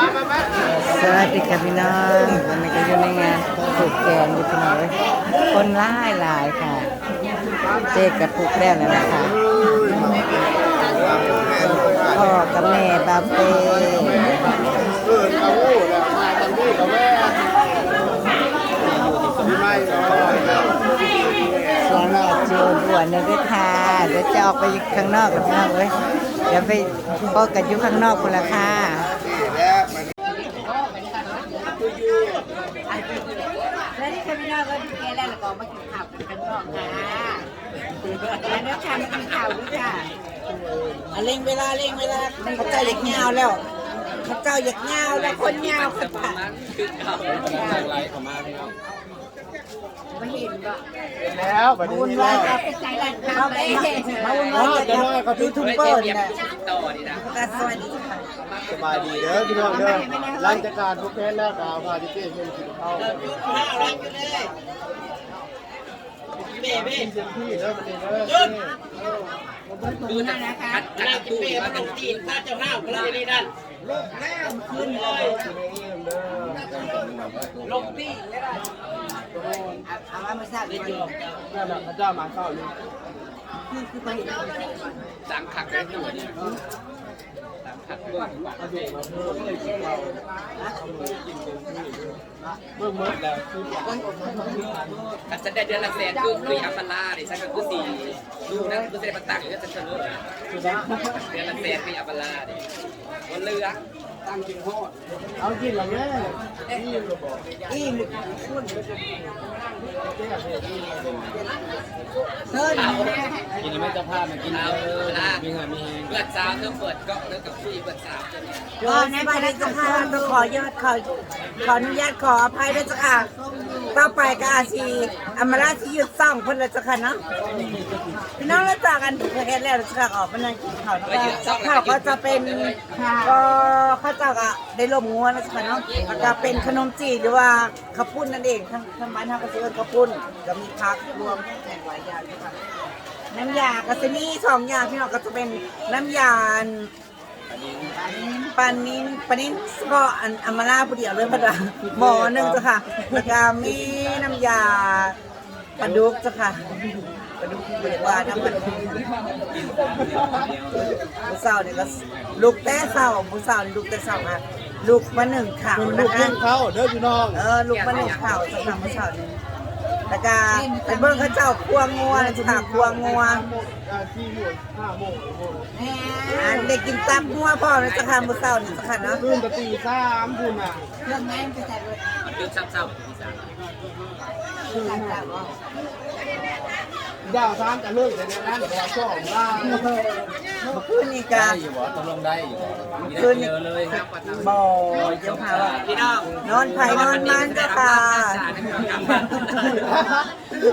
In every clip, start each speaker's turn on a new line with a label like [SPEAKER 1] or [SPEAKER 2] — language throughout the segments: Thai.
[SPEAKER 1] สวัสดีค่ะพี่น้องวันนี้ก็อยู่ในงานผูกแกนอยู่พี่น้อยคนหลายหลายค่ะ เจ๊กับผูกแล้วแล้วนะคะพ่อกับแม่บาเป้
[SPEAKER 2] เออเอาโอ้แล้วมาทางนี้กับแม่มีไม่ก็
[SPEAKER 1] เสียงแม่จูนบวนหนึงด้วยค่ะ เดี๋ยวจะออกไปข้างนอกกับพี่น้องเลยเดี๋ยวไปพบกันอยู่ข้างนอกคนละค่ะ
[SPEAKER 2] แล้วมัน
[SPEAKER 1] แล้วนี่ค่ะพี่น้องก็ ดูแกแล้วแล้วก็มากินข้าวกันข้างนอกค่ะแล้วเดี๋ยวค่ะมากินข้าวด้วยค่ะเร่งเวลาเร่งเวลาเขาเจ้าอยากเงาแล้วเขาเจ้าอยากเงาแล้วคนเงาค่ะ
[SPEAKER 2] ไหลเข้ามาพี่น้อง
[SPEAKER 1] มาเห็นก็
[SPEAKER 2] แล้วบัดนี้
[SPEAKER 1] วุ่นวายกับใจแรงเขาไปมาวุ่นวายกับยูทูบเบอร์นี่นะก็สวัสดีค่ะ
[SPEAKER 2] สบายดีเด้อพี่น้องเด้อหลังจากการทุกเพศแล้วก็เอาพาที่เจ๊เพิ่นกินข้าวเบ้เบ้เต็มที่เด้ อบัดนี้เด้
[SPEAKER 1] ดูนะคะ
[SPEAKER 3] เราจะเปย์มาตั้งจีนถ้าเจ้าห้าวก็เลยนี่นั่นขึ้นเลยลงที่ไม่ได้
[SPEAKER 1] เอามาไม่ทราบเลยคือ
[SPEAKER 2] นั่นน่ะพระเจ้ามาเข้าอยู่
[SPEAKER 1] คือไปเห็น
[SPEAKER 3] สังขักได้ตัวนี่สังขักด้วย
[SPEAKER 2] เอาเด็กงหมดแล้วคือ
[SPEAKER 3] ถ้าจะได้เดือนละแสนคือคืออัปปลาดิฉันก็คือสี่ดูนะคือเสด็จมาตักหรือจะเฉลิมเดือนละแสนคืออัปปลาดิวันเรือก
[SPEAKER 2] ตั้งกินฮอดเอากินแล้วแม่นี่ก็บอก
[SPEAKER 1] อิ่มคุณ
[SPEAKER 2] แก้เนี่
[SPEAKER 1] เชิญ
[SPEAKER 2] กินไม่จะพลาดมากิน
[SPEAKER 3] เอา
[SPEAKER 2] เออ
[SPEAKER 3] เวลา
[SPEAKER 2] มีเหงมี
[SPEAKER 3] เปิดสาวเธอเปิดก็เลิกกับพี่เปิดสาวเนี่ย
[SPEAKER 1] ก็ในบ้านจะค่ะต้องขอยอดขอขออนุญาตขออภัยด้วยจ้ะค่ะต่อไปก็อาชีอมราที่หยุดซ่องคนละจ้ะค่ะเนาะพี่น้องรู้จักกันแค่แล้วจ้ะค่ะออกมานั่งกินข้าวแล้วข้าวก็จะเป็นก็ข้าวเจ้าก็ได้ลมงัวนะจ้ะค่ะเนาะก็เป็นขนมจีนหรือว่าข้าวปุ้นนั่นเองทั้งทั้งบ้านทั้งกระเทือข้าวปุ้นก็มีผักรวมแข่งหลายอย่างด้วยค่ะ น้ำยาก็จะมีสองอย่างพี่น้องก็จะเป็นน้ำยาปานินปานินก็อันอามาลาผู้เดียวเลยพะจ้ะหมอหนึ่งจ้ะค่ะแล้วก็มีน้ำยาปลาดุกจ้ะค่ะปลาดุกเรียกว่าน้ำปลาดุกผู้สาวเนี่ยก็ลูกแต่เศร้าผู้สาวนี่ลูกแต่เศร้าค่ะลูกมาหนึ่งข่าว
[SPEAKER 2] คุณลู
[SPEAKER 1] นะ
[SPEAKER 2] ก
[SPEAKER 1] คะ
[SPEAKER 2] เลี้ยงเขาเด้อพี่น้อง
[SPEAKER 1] เออลูกมาหนึ่งข่าวจ้ะค่ะผู้สาวนี่ แล้วก็เป็นเบิ่งเขาเจ้าควงงัวนะจ้ะค่ะควงงัว
[SPEAKER 2] ที่หมดห้าโมงโมง
[SPEAKER 1] อันเด็กกินตับงัวพ่อนะจ้ะค่ะผู้สาวนี่จ้ะค่ะเนาะ
[SPEAKER 2] คืนตะตีสามคุณอะ
[SPEAKER 1] เครื่องแม่ไปใส่รถ
[SPEAKER 3] คือซ้ำๆพี่สาว
[SPEAKER 2] ดาวสามจะเลิกแต่ในนั้นแต่ว่าช่องล่าง
[SPEAKER 1] เมื่อคืนนี้ก็
[SPEAKER 2] อยู่บ่ตกลงได้อยู่บ่
[SPEAKER 1] คืนนี้
[SPEAKER 3] เลยครับ
[SPEAKER 1] บ่เจ้าค่ะว่า
[SPEAKER 3] พี่น้อง
[SPEAKER 1] นอนไผ่นอนมันเจ้าค่ะ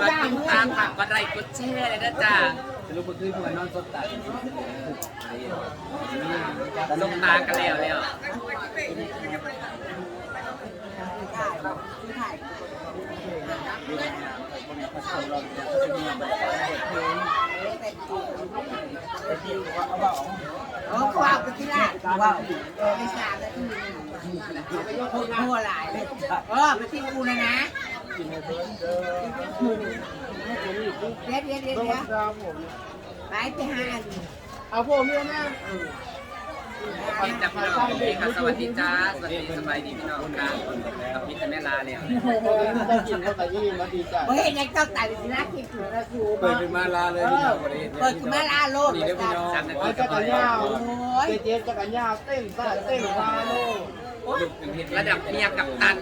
[SPEAKER 3] ฝากติดตามฝากกดไลค์กดแชร์เลยนะจ๊ะ
[SPEAKER 2] ลูกบ่คือคนนอนสดตา
[SPEAKER 3] ลงตากันแล้วแล้ว
[SPEAKER 1] โอ้ว้าวไปที่ละว้าวไม่ทราบแล้วพูดมั่วหลายเลยเออไปที่กูนะนะเดี๋ยวเดี๋ยวเดี๋ยวไปไปหา
[SPEAKER 2] เอาผมเนี่ยนะ
[SPEAKER 3] พี่จับพี่น้องพี่ครับสวัสดีจ้าสวัสดีสบายดีพี่น้องครับกับพี่แต่แม่ลาแล้ว
[SPEAKER 2] ได้กินก็ตะยี่มาดีใจ
[SPEAKER 1] เฮ้ยยังต้องตัดสินนะคิดถึงนะครู
[SPEAKER 2] เปิดเป็นมาลาเลยพี่น้องวันนี้
[SPEAKER 1] เปิดขึ้นมาลาโลด
[SPEAKER 2] นี่เด้อพี่น้อง
[SPEAKER 3] สามนา
[SPEAKER 2] ไอ้
[SPEAKER 3] ที
[SPEAKER 2] จักรยาน
[SPEAKER 1] โอ้ย
[SPEAKER 2] เจ๊จักรยานเต้นซ่าเต้นซาโล
[SPEAKER 3] ระดับเมียกับตัน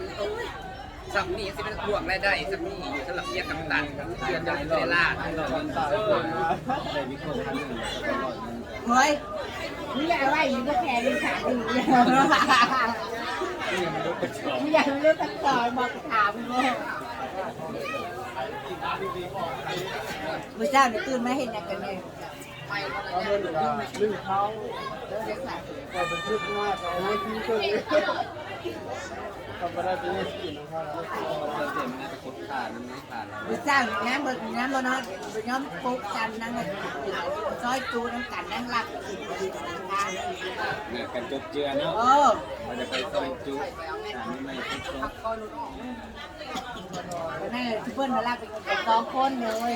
[SPEAKER 3] สัมนี่สิเป็นพวกรายได้สัมนี่อยู่สำหรับเมียกับตันเดือนละเดือนละ
[SPEAKER 2] ได้มีคนทันหนึ่ง
[SPEAKER 1] เฮ้ยนี่อะไรอยู่ก็แค่นี้ขาดีไม่อยากรู้ตั้งต่อยบอกถามเลยเมื่อเช้าเนี่ยตื่นมาเห็นอย่างกันเลย
[SPEAKER 2] เขาเดินลื่นเขาแต่เป็นชุดมากเขาไม่ทิ้งเคยเขาไม่ได้เป็นสิ่งนะครับเราเต็มนะแต่คนขาดมันไม่ขาดแล้ว
[SPEAKER 1] เมื่อเช้าเนี่ยน้ำบนน้ำบนนอนย้อมปุ๊บกันนั่งซอยจูน้ำกันนั่งหลับกินกินกัน
[SPEAKER 2] เนี่ยกันจบเจือเนาะ
[SPEAKER 1] โอ้
[SPEAKER 2] มันจะไปซอย
[SPEAKER 1] นั่นแหละที่เพิ่นมาลากไปสองคนเลย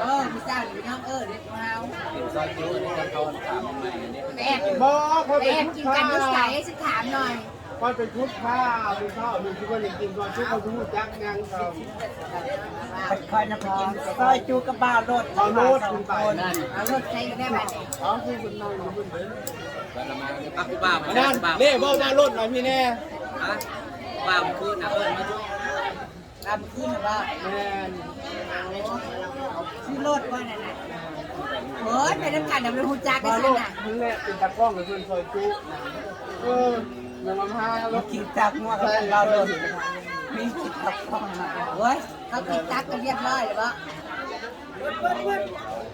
[SPEAKER 1] เออพี่เจ้าหรือน้องเออเด็กของเรา
[SPEAKER 3] เป็นซอยคิ้วนี่เขาถามใหม่อันนี้
[SPEAKER 1] แอบ
[SPEAKER 2] บ่คน
[SPEAKER 1] แอ
[SPEAKER 2] เป็น
[SPEAKER 1] บ
[SPEAKER 2] ชุ
[SPEAKER 1] กิ
[SPEAKER 2] ด
[SPEAKER 1] นกัน
[SPEAKER 2] ผ้า
[SPEAKER 1] นิสัยฉันถามหน่อย
[SPEAKER 2] คนเป็นชุดผ้าเป็นข้าวเป็นชุดคนกินก่อนชุดเขาชุดจักยังเขา
[SPEAKER 1] ไปคอยนะไปกินซอยจูกระบ่าวรถ
[SPEAKER 2] เขาโนดคุณไปนั่น
[SPEAKER 1] เอารถใช้ได้ไหม
[SPEAKER 2] เขาคือคุณนั่งอยู่บนเดิน
[SPEAKER 3] แล้วเรามาปักกูบ้ามา
[SPEAKER 2] นั่น
[SPEAKER 3] บ้า
[SPEAKER 2] เล่บ่มารถหน่อยพี่แน่
[SPEAKER 3] ฮะบ้ามันขึ้นนะเอิญมา
[SPEAKER 1] ตามขึ้นหรือเปล่า
[SPEAKER 2] แม่น
[SPEAKER 1] ชื่อรถว่านั่นน่ะเฮ้ยไปน้ำกันเดี๋ยวเราหูจักกั
[SPEAKER 2] มานร
[SPEAKER 1] สิ
[SPEAKER 2] ถ
[SPEAKER 1] น่ะ
[SPEAKER 2] นั่นแหละเป็นตะกล้องกับเพื่อนซอยจุเออยังมาพารถ
[SPEAKER 1] กินจากงัวกับเราเลยมีกินตักข้องมาเฮ้ยเขากินตักกันเรียบร้อยเลยปะ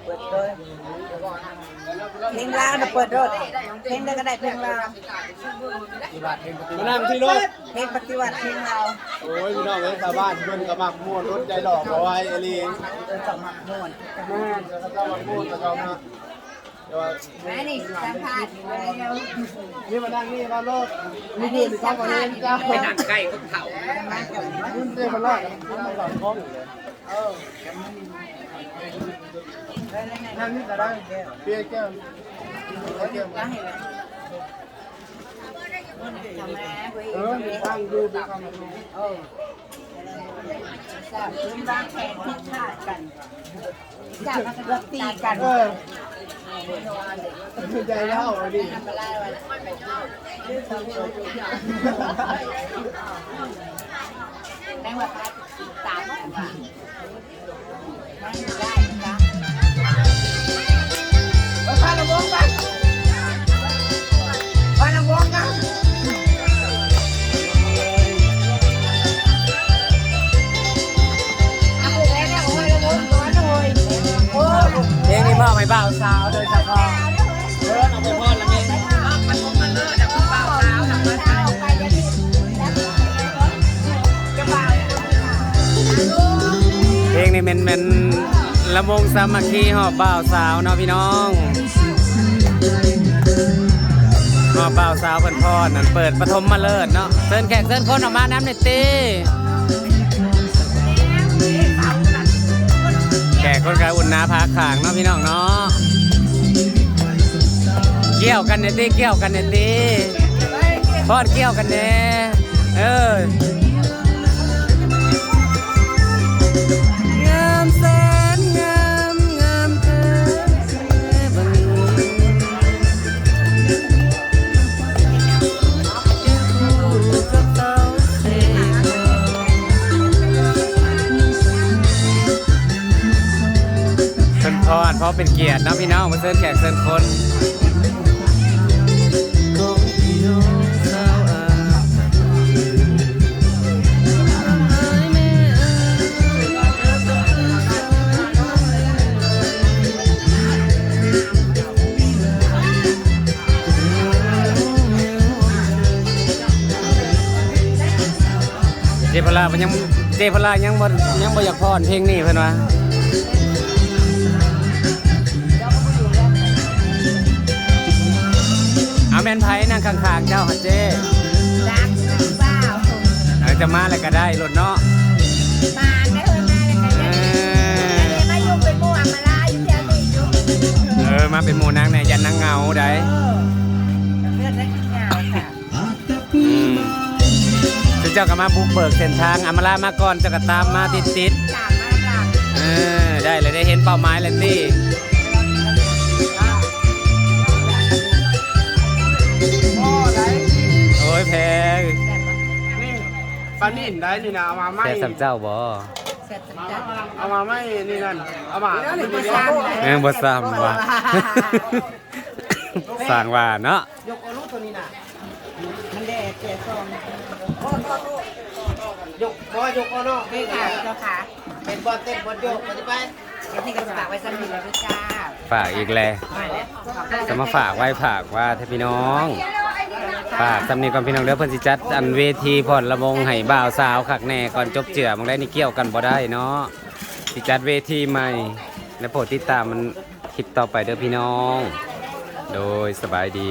[SPEAKER 1] เปิดเลยเพลงลาวนะเปิดรถเพลงได้ก็ได้เพลงลาว
[SPEAKER 2] มานั่งที่รถ
[SPEAKER 1] เพลงปฏิวัติเพลงลาว
[SPEAKER 2] โอ้ยพี่น้องเอ้ยชาวบ้านเพื่อนกระมักม่วนรถใจดอกเอาไว้อลี
[SPEAKER 1] เดินสมัครม่วน
[SPEAKER 2] แม่นจะเข้ามาม่วนจะเข้ามาเดี๋ยว
[SPEAKER 1] แม่นี่สัมภาษณ์อยู่แล้ว
[SPEAKER 2] นี่มานั่งนี่มารถนี่พูดถึงข้าวก่อนเลยจ้า
[SPEAKER 3] ไปนั่งใกล้คนเฒ่า
[SPEAKER 1] มากับมา
[SPEAKER 2] คุณเต้มาลอดคุณมาหลอดกล้องอยู่เลยเออ นั่งนี่ก็ได้เปียแก้วแก้ว
[SPEAKER 1] ก็ให้เลยทำไมเว้ย
[SPEAKER 2] เออตั้งดูดูคำดู
[SPEAKER 1] เออจับพื้นวางแขนพิฆาตกันจับมากันตีกัน
[SPEAKER 2] เออใจเล่าดิ
[SPEAKER 1] ทำอะไรวะแม่ว่าพาตามกันว่านั่งได้ เพ
[SPEAKER 3] ลงนี้เป็นละ
[SPEAKER 4] วงสามัคคีหอบบ่าวสาวเนาะพี่น้องหอบบ่าวสาวเพิ่นพอนั่นเปิดปฐมมาเลิศเนาะเชิญแขกเชิญคนออกมาน้ำหน่อยตีแขกคนกรอุ่นนาพาขางเนาะพี่น้องเนาะเกี่ยวกันเนี่ยตีเกี่ยวกันเนี่ยตีพอดเกี่ยวกันเนี่ยเออ กคนพอดเพราะเป็นเกียรตินะพี่น้องมาเชิญแขกเชิญคนของพี่น้องสาวอาเจพลามันยังเจพลายังบ่ยังบ่อยากพรเพลงนี้เพิ่นว่า แม่นไผนั่งข้างๆเจ้าหัดเจ
[SPEAKER 1] รักหรือเปล่า
[SPEAKER 4] เออจะมาอะไรก็ได้รถเนาะ
[SPEAKER 1] มาได้เฮ้ยมาเลยกัน
[SPEAKER 4] เอ
[SPEAKER 1] เนี่ย
[SPEAKER 4] อ
[SPEAKER 1] มายุ่งเป็นมั่วมาลาอยู่เดียวนี่ยุ่ง
[SPEAKER 4] เออมาเป็นหมู่นางเนี่ยยันนางเงาได้
[SPEAKER 1] เลือดและกินยาวค่ะ
[SPEAKER 4] อืมซึ่งเจ้าก็มาบุกเบิกเส้นทางอำมาลามาก่อนเจ้าก็ตามมาติดติด
[SPEAKER 1] จามมาจาม
[SPEAKER 4] ๆเออได้เลยได้เห็นเป้าหมายแล้วสิ ยแพง
[SPEAKER 2] นี่ปลานิ่นได้นี่นะเอามาไม่
[SPEAKER 4] แซ่สำเจ้าบ่
[SPEAKER 1] เสร็จจัด
[SPEAKER 2] เอามาไม่นี่นั่นเอามาไม่ดี
[SPEAKER 4] เออบ่ซ้ำว่ะสั่งว่าเนาะ
[SPEAKER 2] ยกเอาลูกตัวนี้น่ะ
[SPEAKER 1] มันแดดเสียซอง
[SPEAKER 2] ยกบอยกเอาเนาะ
[SPEAKER 1] นี่ค่ะเจ้าค่ะ
[SPEAKER 2] เป็นบอลเต้นบอลโยกไปไป
[SPEAKER 1] เดี๋ยวนี่ก็จะฝากไว้สำหรับเราด้วยจ้า
[SPEAKER 4] ฝากอีกแล้ว
[SPEAKER 1] มาแล้ว
[SPEAKER 4] จะมาฝากไว้ฝากว่าถ้าพี่น้อง ฝากสำนีก่อนพี่น้องเด้อเพิ่นสิจัดอันเวทีผ่อนละมงให้บ่าวสาวขักแน่ก่อนจบเจือมองได้นี่เกี่ยวกันบ่ได้เนาะสิจัดเวทีใหม่ และโปรดติดตามมันคลิปต่อไปเด้อพี่น้อง โดยสบายดี